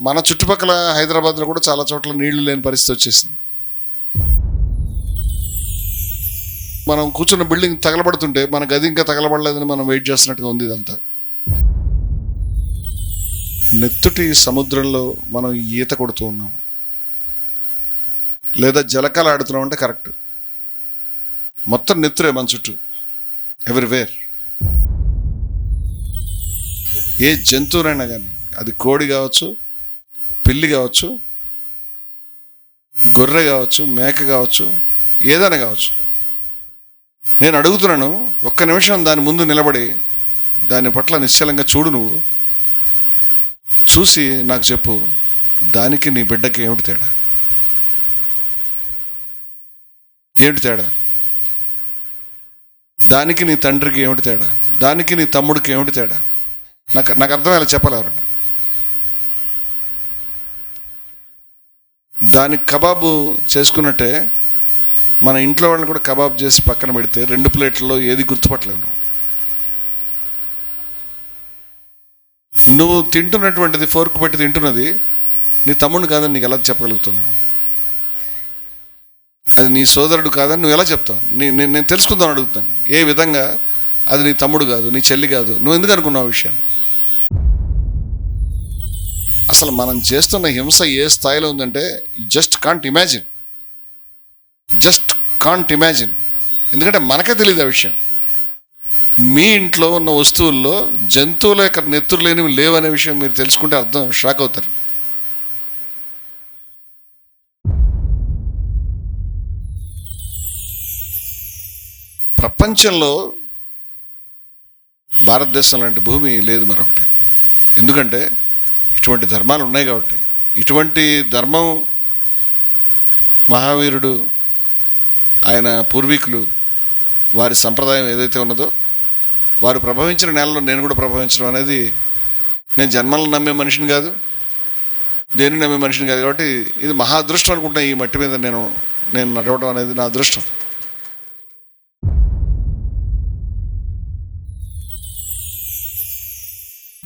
మన చుట్టుపక్కల హైదరాబాద్లో కూడా చాలా చోట్ల నీళ్ళు లేని పరిస్థితి వచ్చేసింది. మనం కూర్చున్న బిల్డింగ్ తగలబడుతుంటే మన గది ఇంకా తగలబడలేదని మనం వెయిట్ చేస్తున్నట్టుగా ఉంది ఇదంతా. నెత్తుటి సముద్రంలో మనం ఈత కొడుతూ ఉన్నాం. లేదా జలకాలు ఆడుతున్నాం అంటే కరెక్ట్. మొత్తం నెత్తురే మన చుట్టూ. ఎవ్రీవేర్. ఏ జంతువునైనా కానీ అది కోడి కావచ్చు పిల్లి కావచ్చు గొర్రె కావచ్చు మేక కావచ్చు ఏదైనా కావచ్చు. నేను అడుగుతున్నాను ఒక్క నిమిషం దాని ముందు నిలబడి దాని పట్ల నిశ్చలంగా చూడు నువ్వు. చూసి నాకు చెప్పు దానికి నీ బిడ్డకి ఏమిటి తేడా? ఏమిటి తేడా? దానికి నీ తండ్రికి ఏమిటి తేడా? దానికి నీ తమ్ముడికి ఏమిటి తేడా? నాకు నాకు అర్థమయ్యేలా చెప్పలేరు దానికి కబాబు చేసుకున్నట్టే మన ఇంట్లో వాళ్ళని కూడా కబాబ్ చేసి పక్కన పెడితే రెండు ప్లేట్లలో ఏది గుర్తుపట్టలేవు నువ్వు తింటున్నటువంటిది ఫోర్క్ పెట్టి తింటున్నది నీ తమ్ముడు కాదని నీకు ఎలా చెప్పగలుగుతున్నావు అది నీ సోదరుడు కాదని నువ్వు ఎలా చెప్తావు? నీ నేను నేను తెలుసుకుందాం అడుగుతాను. ఏ విధంగా? అది నీ తమ్ముడు కాదు నీ చెల్లి కాదు. నువ్వు ఎందుకు అనుకున్నావు ఆ విషయాన్ని? అసలు మనం చేస్తున్న హింస ఏ స్థాయిలో ఉందంటే just can't imagine just can't imagine ఎందుకంటే మనకే తెలియదు ఆ విషయం. మీ ఇంట్లో ఉన్న వస్తువుల్లో జంతువుల యొక్క నెత్తురు లేనివి లేవనే విషయం మీరు తెలుసుకుంటే అర్థం షాక్ అవుతారు. ప్రపంచంలో భారతదేశం లాంటి భూమి లేదు మరొకటి. ఎందుకంటే ఇటువంటి ధర్మాలు ఉన్నాయి కాబట్టి. ఇటువంటి ధర్మం మహావీరుడు ఆయన పూర్వీకులు వారి సంప్రదాయం ఏదైతే ఉన్నదో వారు ప్రభవించిన నేలలో నేను కూడా ప్రభవించడం అనేది నేను జన్మలను నమ్మే మనిషిని కాదు దేనిని నమ్మే మనిషిని కాదు కాబట్టి ఇది మహా అదృష్టం అనుకుంటా ఈ మట్టి మీద నేను నేను నడవడం అనేది నా అదృష్టం.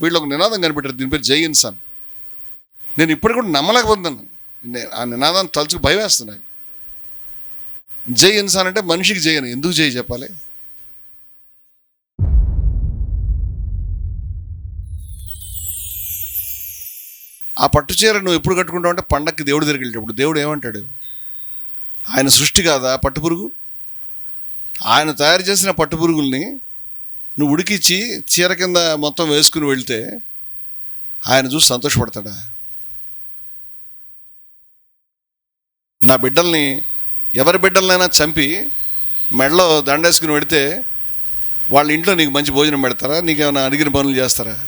వీళ్ళు ఒక నినాదం కనిపెట్టారు దీని పేరు జై ఇన్సాన్. నేను ఇప్పటికి కూడా నమ్మలేకపోతున్నాను. నేను ఆ నినాదాన్ని తలుచుకు భయం వేస్తున్నాయి జై ఇన్సాన్ అంటే మనిషికి జయను ఎందుకు జై చెప్పాలి? ఆ పట్టు చీర నువ్వు ఎప్పుడు కట్టుకుంటావు అంటే పండక్కి దేవుడు దగ్గరికి వెళ్ళేటప్పుడు. దేవుడు ఏమంటాడు? ఆయన సృష్టి కాదా పట్టు పురుగు? ఆయన తయారు చేసిన పట్టు పురుగుల్ని నువ్వు ఉడికిచ్చి చీర కింద మొత్తం వేసుకుని వెళ్తే ఆయన చూసి సంతోషపడతాడా? నా బిడ్డల్ని ఎవరి బిడ్డలనైనా చంపి మెడలో దండేసుకుని పెడితే వాళ్ళ ఇంట్లో నీకు మంచి భోజనం పెడతారా? నీకేమైనా అడిగిన పనులు చేస్తారా?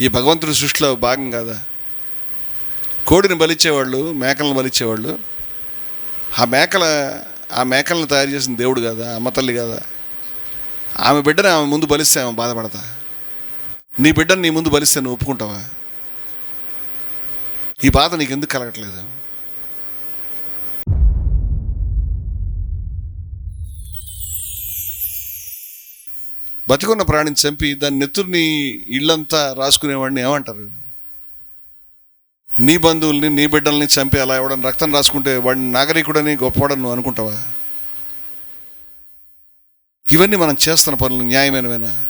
ఈ భగవంతుడి సృష్టిలో భాగం కాదా? కోడిని బలిచ్చేవాళ్ళు మేకలను బలిచ్చేవాళ్ళు. ఆ మేకల ఆ మేకలను తయారు చేసిన దేవుడు కాదా? అమ్మ తల్లి కాదా? ఆమె బిడ్డని ఆమె ముందు బలిస్తే ఆమె బాధపడతా? నీ బిడ్డని నీ ముందు బలిస్తే నువ్వు ఒప్పుకుంటావా? ఈ బాధ నీకు ఎందుకు కలగట్లేదు? బతికున్న ప్రాణిని చంపి దాని నెత్తుర్ని ఇళ్ళంతా రాసుకునేవాడిని ఏమంటారు? నీ బంధువుల్ని నీ బిడ్డల్ని చంపి అలా ఎవడని రక్తం రాసుకుంటే వాడిని నాగరికుడని గొప్పవాడని నువ్వు అనుకుంటావా? ఇవన్నీ మనం చేస్తున్న పనులు న్యాయమైనవేనా?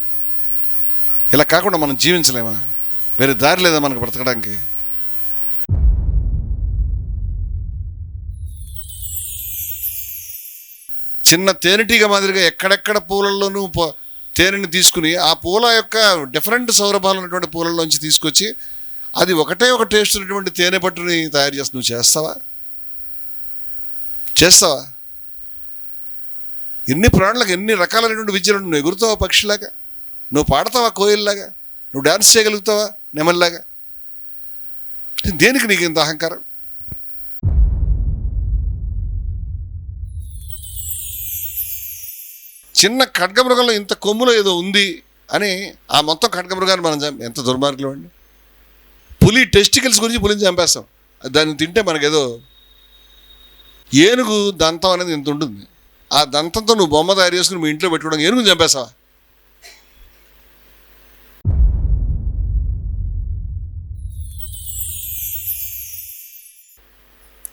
ఇలా కాకుండా మనం జీవించలేమా? వేరే దారి లేదా మనకు బ్రతకడానికి? చిన్న తేనెటీగ మాదిరిగా ఎక్కడెక్కడ పూలల్లోనూ పో- తేనెని తీసుకుని ఆ పూల యొక్క డిఫరెంట్ సౌరభాలు ఉన్నటువంటి పూలలోంచి తీసుకొచ్చి అది ఒకటే ఒక టేస్ట్ ఉన్నటువంటి తేనె పట్టుని తయారు చేసి నువ్వు చేస్తావా? చేస్తావా? ఎన్ని ప్రాణులకు ఎన్ని రకాలైనటువంటి విద్యలు నువ్వు ఎగురుతావా పక్షిలాగా నువ్వు పాడతావా కోయిల్లాగా? నువ్వు డ్యాన్స్ చేయగలుగుతావా నెమల్లాగా? దేనికి నీకు ఇంత అహంకారం? చిన్న ఖడ్గమృగంలో ఇంత కొమ్ములో ఏదో ఉంది అని ఆ మొత్తం ఖడ్గమృగాన్ని మనం చంపి ఎంత దుర్మార్గులు అండి. పులి టెస్టికల్స్ గురించి పులిని చంపేస్తాం. దాన్ని తింటే మనకేదో ఏనుగు దంతం అనేది ఇంత ఉంటుంది. ఆ దంతంతో నువ్వు బొమ్మ తయారు చేసుకుని మీ ఇంట్లో పెట్టుకోవడం ఏనుగుని చంపేస్తావా?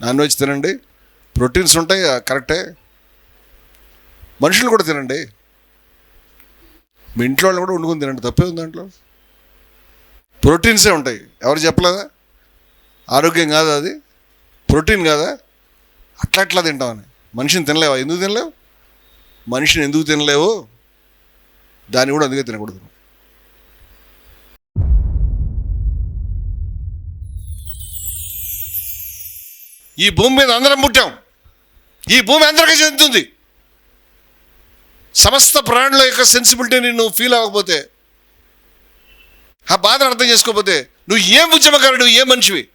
నాన్ వెజ్ తినండి. ప్రోటీన్స్ ఉంటాయి కరెక్టే. మనుషులు కూడా తినండి. మీ ఇంట్లో వాళ్ళు కూడా వండుకొని తినండి. తప్పే ఉంది దాంట్లో. ప్రోటీన్సే ఉంటాయి. ఎవరు చెప్పలేదా? ఆరోగ్యం కాదా అది? ప్రోటీన్ కాదా? అట్లా అట్లా తింటామని. మనిషిని తినలేవా? ఎందుకు తినలేవు? మనిషిని ఎందుకు తినలేవు? దాన్ని కూడా అందుకే తినకూడదు. ఈ భూమి మీద అందరం పుట్టాం. ఈ భూమి అందరికీ చెందుతుంది. సమస్త ప్రాణుల యొక్క సెన్సిబిలిటీని నువ్వు ఫీల్ అవ్వకపోతే ఆ బాధను అర్థం చేసుకోకపోతే నువ్వు ఏం ఉద్యమకారుడు ఏ మనిషివి?